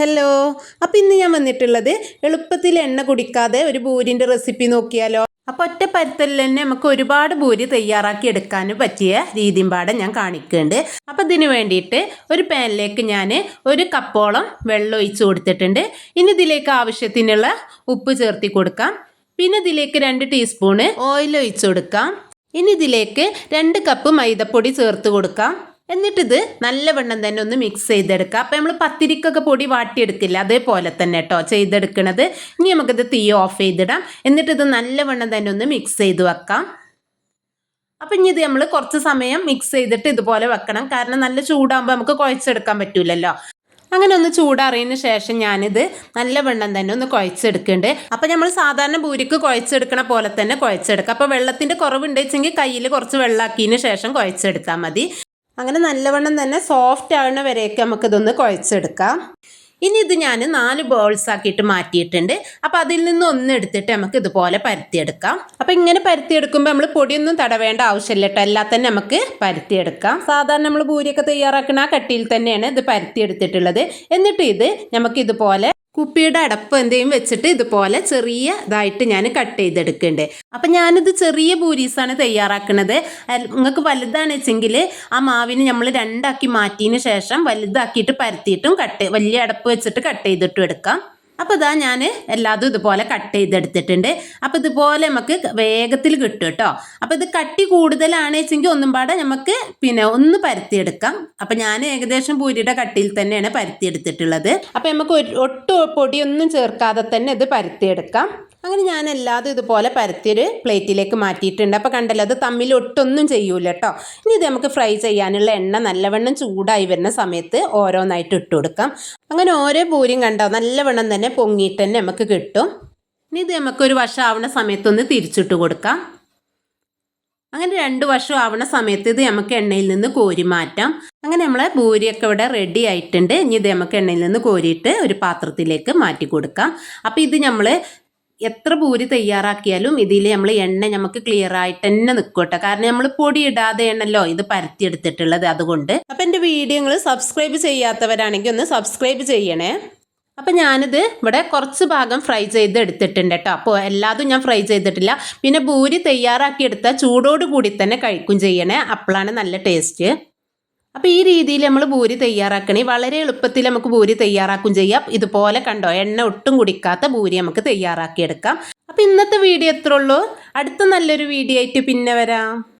Hello അപ്പം ഇന്ന് ഞാൻ വന്നിട്ടുള്ളത് എളുപ്പത്തിൽ എണ്ണ കുടിക്കാതെ ഒരു ബൂരിന്റെ റെസിപ്പി നോക്കിയാലോ? അപ്പോൾ ഒറ്റ പരുത്തലിൽ തന്നെ നമുക്ക് ഒരുപാട് ബൂരി തയ്യാറാക്കി എടുക്കാൻ പറ്റിയ രീതിയും പാടെ ഞാൻ കാണിക്കുന്നുണ്ട്. അപ്പോൾ ഇതിന് വേണ്ടിയിട്ട് ഒരു പാനിലേക്ക് ഞാൻ ഒരു കപ്പോളം വെള്ളം ഒഴിച്ച് കൊടുത്തിട്ടുണ്ട്. ഇനി ഇതിലേക്ക് ആവശ്യത്തിനുള്ള ഉപ്പ് ചേർത്തി കൊടുക്കാം. പിന്നെ ഇതിലേക്ക് രണ്ട് ടീസ്പൂണ് ഓയിൽ ഒഴിച്ച് കൊടുക്കാം. ഇനി ഇതിലേക്ക് രണ്ട് കപ്പ് മൈദപ്പൊടി ചേർത്ത് കൊടുക്കാം. എന്നിട്ടിത് നല്ലവണ്ണം തന്നെ ഒന്ന് മിക്സ് ചെയ്തെടുക്കുക. അപ്പോൾ നമ്മൾ പത്തിരിക്കൊക്കെ പൊടി വാട്ടിയെടുക്കില്ല അതേപോലെ തന്നെ കേട്ടോ ചെയ്തെടുക്കണത്. ഇനി നമുക്കിത് തീ ഓഫ് ചെയ്തിടാം. എന്നിട്ടിത് നല്ലവണ്ണം തന്നെ ഒന്ന് മിക്സ് ചെയ്ത് വെക്കാം. അപ്പം ഇനി ഇത് നമ്മൾ കുറച്ച് സമയം മിക്സ് ചെയ്തിട്ട് ഇതുപോലെ വെക്കണം. കാരണം നല്ല ചൂടാകുമ്പോൾ നമുക്ക് കുഴച്ചെടുക്കാൻ പറ്റൂലല്ലോ. അങ്ങനെ ഒന്ന് ചൂടാറിയതിന് ശേഷം ഞാനിത് നല്ല വെണ്ണം തന്നെ ഒന്ന് കുഴച്ചെടുക്കുന്നുണ്ട് അപ്പം നമ്മൾ സാധാരണ പൂരിക്ക് കുഴച്ചെടുക്കണ പോലെ തന്നെ കുഴച്ചെടുക്കുക അപ്പോൾ വെള്ളത്തിന്റെ കുറവുണ്ടെങ്കിൽ കയ്യിൽ കുറച്ച് വെള്ളമാക്കിയതിന് ശേഷം കുഴച്ചെടുത്താൽ മതി. അങ്ങനെ നല്ലവണ്ണം തന്നെ സോഫ്റ്റ് ആവുന്ന വരെയൊക്കെ നമുക്കിതൊന്ന് കുഴച്ചെടുക്കാം. ഇനി ഇത് ഞാൻ നാല് ബോൾസ് ആക്കിയിട്ട് മാറ്റിയിട്ടുണ്ട്. അപ്പോൾ അതിൽ നിന്ന് ഒന്ന് എടുത്തിട്ട് നമുക്ക് ഇതുപോലെ പരത്തിയെടുക്കാം. അപ്പോൾ ഇങ്ങനെ പരത്തിയെടുക്കുമ്പോൾ നമ്മൾ പൊടിയൊന്നും തടവേണ്ട ആവശ്യമില്ല കേട്ടോ. എല്ലാം തന്നെ നമുക്ക് പരത്തിയെടുക്കാം. സാധാരണ നമ്മൾ പൂരിയൊക്കെ തയ്യാറാക്കുന്ന ആ കട്ടിയിൽ തന്നെയാണ് ഇത് പരത്തിയെടുത്തിട്ടുള്ളത്. എന്നിട്ട് ഇത് നമുക്ക് ഇതുപോലെ കുപ്പിയുടെ അടപ്പ് എന്തെങ്കിലും വെച്ചിട്ട് ഇതുപോലെ ചെറിയ ഇതായിട്ട് ഞാൻ കട്ട് ചെയ്തെടുക്കുന്നുണ്ട്. അപ്പം ഞാനിത് ചെറിയ ബൂരീസാണ് തയ്യാറാക്കുന്നത് നിങ്ങൾക്ക് വലുതാണ് വെച്ചെങ്കിൽ ആ മാവിന് നമ്മൾ രണ്ടാക്കി മാറ്റിയതിന് ശേഷം വലുതാക്കിയിട്ട് പരത്തിയിട്ടും കട്ട് വലിയ അടപ്പ് വെച്ചിട്ട് കട്ട് ചെയ്തിട്ടും എടുക്കാം. അപ്പോൾ ഇതാ ഞാൻ എല്ലാതും ഇതുപോലെ കട്ട് ചെയ്തെടുത്തിട്ടുണ്ട്. അപ്പോൾ ഇതുപോലെ നമുക്ക് വേഗത്തിൽ കിട്ടും കേട്ടോ അപ്പോൾ ഇത് കട്ടി കൂടുതലാണ് വെച്ചെങ്കിൽ ഒന്നും പാടെ നമുക്ക് പിന്നെ ഒന്ന് പരത്തിയെടുക്കാം. അപ്പോൾ ഞാൻ ഏകദേശം പൂരിയുടെ കട്ടിയിൽ തന്നെയാണ് പരത്തിയെടുത്തിട്ടുള്ളത്. അപ്പോൾ നമുക്ക് ഒട്ടും പൊടിയൊന്നും ചേർക്കാതെ തന്നെ ഇത് പരത്തിയെടുക്കാം. അങ്ങനെ ഞാൻ എല്ലാതും ഇതുപോലെ പരത്തിയൊരു പ്ലേറ്റിലേക്ക് മാറ്റിയിട്ടുണ്ട്. അപ്പോൾ കണ്ടല്ലോ അത് തമ്മിൽ ഒട്ടൊന്നും ചെയ്യൂല കേട്ടോ ഇനി ഇത് നമുക്ക് ഫ്രൈ ചെയ്യാനുള്ള എണ്ണ നല്ലവണ്ണം ചൂടായി വരുന്ന സമയത്ത് ഓരോന്നായിട്ട് ഇട്ട് കൊടുക്കാം. അങ്ങനെ ഓരോ പൂരിയും കണ്ടോ നല്ലവണ്ണം തന്നെ പൊങ്ങിയിട്ട് തന്നെ നമുക്ക് കിട്ടും. ഇനി ഇത് നമുക്ക് ഒരു വശം ആവുന്ന സമയത്തൊന്ന് തിരിച്ചിട്ട് കൊടുക്കാം. അങ്ങനെ രണ്ട് വർഷം ആവണ സമയത്ത് ഇത് നമുക്ക് എണ്ണയിൽ നിന്ന് കോരി മാറ്റാം. അങ്ങനെ നമ്മളെ പൂരിയൊക്കെ ഇവിടെ റെഡി ആയിട്ടുണ്ട്. ഇനി ഇത് നമുക്ക് എണ്ണയിൽ നിന്ന് കോരിയിട്ട് ഒരു പാത്രത്തിലേക്ക് മാറ്റി കൊടുക്കാം. അപ്പോൾ ഇത് നമ്മൾ എത്ര പൂരി തയ്യാറാക്കിയാലും ഇതിൽ നമ്മൾ എണ്ണ നമുക്ക് ക്ലിയർ ആയിട്ട് തന്നെ നിൽക്കട്ടെ കാരണം നമ്മൾ പൊടി ഇടാതെയാണല്ലോ ഇത് പരത്തിയെടുത്തിട്ടുള്ളത് അതുകൊണ്ട്. അപ്പം എന്റെ വീഡിയോകൾ സബ്സ്ക്രൈബ് ചെയ്യാത്തവരാണെങ്കിൽ ഒന്ന് സബ്സ്ക്രൈബ് ചെയ്യണേ. അപ്പം ഞാനിത് ഇവിടെ കുറച്ച് ഭാഗം ഫ്രൈ ചെയ്ത് എടുത്തിട്ടുണ്ട് കേട്ടോ അപ്പോൾ എല്ലാതും ഞാൻ ഫ്രൈ ചെയ്തിട്ടില്ല. പിന്നെ പൂരി തയ്യാറാക്കിയെടുത്താൽ ചൂടോട് കൂടി തന്നെ കഴിക്കും ചെയ്യണേ. അപ്പോഴാണ് നല്ല ടേസ്റ്റ് അപ്പോൾ ഈ രീതിയിൽ നമ്മൾ പൂരി തയ്യാറാക്കണേ. വളരെ എളുപ്പത്തിൽ നമുക്ക് പൂരി തയ്യാറാക്കും ചെയ്യാം. ഇതുപോലെ കണ്ടോ എണ്ണ ഒട്ടും കുടിക്കാത്ത പൂരി നമുക്ക് തയ്യാറാക്കിയെടുക്കാം. അപ്പോൾ ഇന്നത്തെ വീഡിയോ എത്ര ഉള്ളൂ അടുത്ത നല്ലൊരു വീഡിയോ ആയിട്ട് പിന്നെ വരാം.